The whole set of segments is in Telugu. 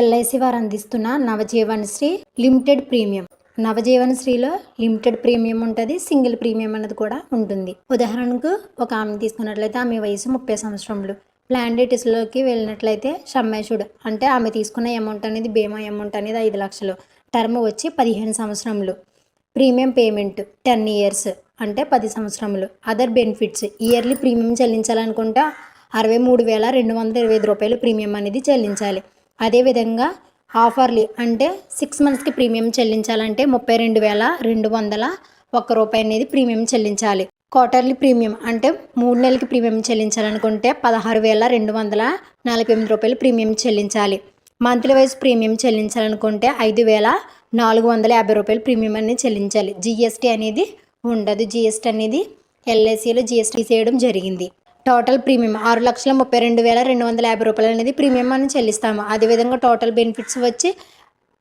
ఎల్ఐసి వారు అందిస్తున్న నవజీవన్ శ్రీ లిమిటెడ్ ప్రీమియం. నవజీవనశ్రీలో లిమిటెడ్ ప్రీమియం ఉంటుంది సింగిల్ ప్రీమియం అనేది కూడా ఉంటుంది. ఉదాహరణకు ఒక ఆమె తీసుకున్నట్లయితే ఆమె వయసు ముప్పై సంవత్సరములు. ప్లాండేటిస్లోకి వెళ్ళినట్లయితే షమ్మేషుడు అంటే ఆమె తీసుకున్న అమౌంట్ అనేది బీమా అమౌంట్ అనేది ఐదు లక్షలు. టర్మ్ వచ్చి పదిహేను సంవత్సరములు. ప్రీమియం పేమెంట్ టెన్ ఇయర్స్ అంటే పది సంవత్సరములు. అదర్ బెనిఫిట్స్ ఇయర్లీ ప్రీమియం చెల్లించాలనుకుంటే అరవై మూడు వేల రెండు వందల ఇరవై ఐదు రూపాయలు ప్రీమియం అనేది చెల్లించాలి. అదేవిధంగా ఆఫర్లీ అంటే సిక్స్ మంత్స్కి ప్రీమియం చెల్లించాలంటే ముప్పై రెండు వేల రెండు వందల ఒక్క రూపాయి అనేది ప్రీమియం చెల్లించాలి. క్వార్టర్లీ ప్రీమియం అంటే మూడు నెలలకి ప్రీమియం చెల్లించాలనుకుంటే పదహారు వేల రెండు వందల నలభై ఎనిమిది రూపాయలు ప్రీమియం చెల్లించాలి. మంత్లీ వైజ్ ప్రీమియం చెల్లించాలనుకుంటే ఐదు వేల నాలుగు వందల యాభై రూపాయలు ప్రీమియం అనేది చెల్లించాలి. జిఎస్టీ అనేది ఉండదు. జిఎస్టీ అనేది ఎల్ఐసిలో జిఎస్టీ చేయడం జరిగింది. టోటల్ ప్రీమియం ఆరు లక్షల ముప్పై రెండు వేల రెండు వందల యాభై రూపాయలు అనేది ప్రీమియం మనం చెల్లిస్తాము. అదేవిధంగా టోటల్ బెనిఫిట్స్ వచ్చి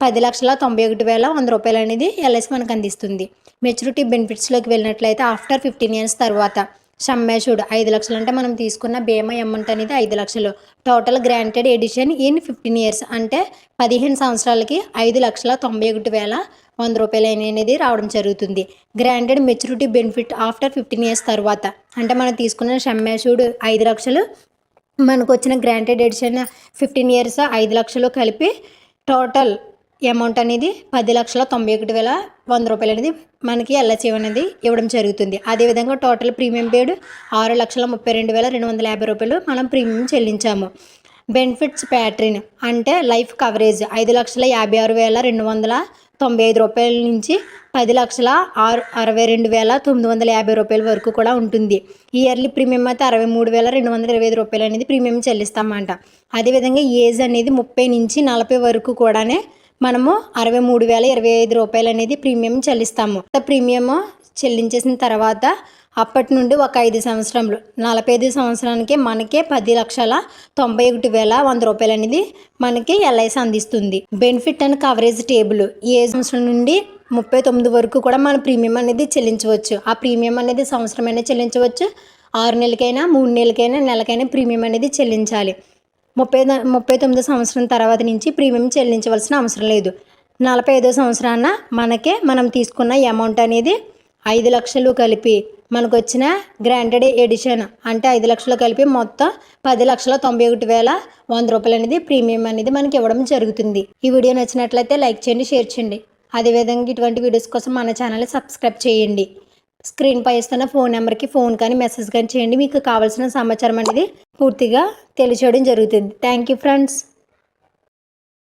పది లక్షల తొంభై ఒకటి వేల వంద రూపాయలు అనేది ఎల్ఐసి మనకు అందిస్తుంది. మెచ్యూరిటీ బెనిఫిట్స్లోకి వెళ్ళినట్లయితే ఆఫ్టర్ ఫిఫ్టీన్ ఇయర్స్ తర్వాత సమ్మేషుడ్ ఐదు లక్షలు అంటే మనం తీసుకున్న బీమా అమౌంట్ అనేది ఐదు లక్షలు. Total guaranteed addition in fifteen years అంటే పదిహేను సంవత్సరాలకి ఐదు లక్షల తొంభై ఒకటి వేల వంద రూపాయలు అనేది రావడం జరుగుతుంది. Guaranteed maturity benefit after fifteen years తర్వాత. అంటే మనం తీసుకున్న సమ్మేషుడ్ ఐదు లక్షలు మనకు వచ్చిన గ్రాంటెడ్ ఎడిషన్ ఫిఫ్టీన్ ఇయర్స్ ఐదు లక్షలు కలిపి టోటల్ అమౌంట్ అనేది పది లక్షల తొంభై ఒకటి వేల వంద రూపాయలు అనేది మనకి ఎల్ఐసి అనేది ఇవ్వడం జరుగుతుంది. అదేవిధంగా టోటల్ ప్రీమియం పేడ్ ఆరు లక్షల ముప్పై రెండు వేల రెండు వందల యాభై రూపాయలు మనం ప్రీమియం చెల్లించాము. బెనిఫిట్స్ ప్యాట్రిన్ అంటే లైఫ్ కవరేజ్ ఐదు లక్షల యాభై ఆరు వేల రెండు వందల తొంభై ఐదు రూపాయల నుంచి పది లక్షల ఆరు అరవై రెండు వేల తొమ్మిది వందల యాభై రూపాయల వరకు కూడా ఉంటుంది. ఇయర్లీ ప్రీమియం అయితే అరవై మూడు వేల రెండు వందల ఇరవై ఐదు రూపాయలు అనేది ప్రీమియం చెల్లిస్తామంట. అదేవిధంగా ఏజ్ అనేది ముప్పై నుంచి నలభై వరకు కూడానే మనము అరవై మూడు వేల ఇరవై ఐదు రూపాయలు అనేది ప్రీమియం చెల్లిస్తాము. ప్రీమియం చెల్లించేసిన తర్వాత అప్పటి నుండి ఒక ఐదు సంవత్సరంలో నలభై ఐదు సంవత్సరానికి మనకే పది లక్షల తొంభై ఒకటి వేల వంద రూపాయలు అనేది మనకి ఎల్ఐసి అందిస్తుంది. బెనిఫిట్ అండ్ కవరేజ్ టేబుల్ ఏ సంవత్సరం నుండి ముప్పై తొమ్మిది వరకు కూడా మన ప్రీమియం అనేది చెల్లించవచ్చు. ఆ ప్రీమియం అనేది సంవత్సరమైనా చెల్లించవచ్చు. ఆరు నెలలకైనా మూడు నెలలకైనా నెలకైనా ప్రీమియం అనేది చెల్లించాలి. ముప్పై ముప్పై తొమ్మిది సంవత్సరం తర్వాత నుంచి ప్రీమియం చెల్లించవలసిన అవసరం లేదు. నలభై ఐదో సంవత్సరాన మనకే మనం తీసుకున్న అమౌంట్ అనేది ఐదు లక్షలు కలిపి మనకు వచ్చిన గ్రాంటెడ్ ఎడిషన్ అంటే ఐదు లక్షలు కలిపి మొత్తం పది లక్షల తొంభై ఒకటి వేల వంద రూపాయలు అనేది ప్రీమియం అనేది మనకి ఇవ్వడం జరుగుతుంది. ఈ వీడియో నచ్చినట్లయితే లైక్ చేయండి షేర్ చేయండి. అదేవిధంగా ఇటువంటి వీడియోస్ కోసం మన ఛానల్ని సబ్స్క్రైబ్ చేయండి. స్క్రీన్ పై ఇస్తున్న ఫోన్ నెంబర్కి ఫోన్ కానీ మెసేజ్ కానీ చేయండి. మీకు కావాల్సిన సమాచారం అనేది పూర్తిగా తెలియచేయడం జరుగుతుంది. Thank you friends.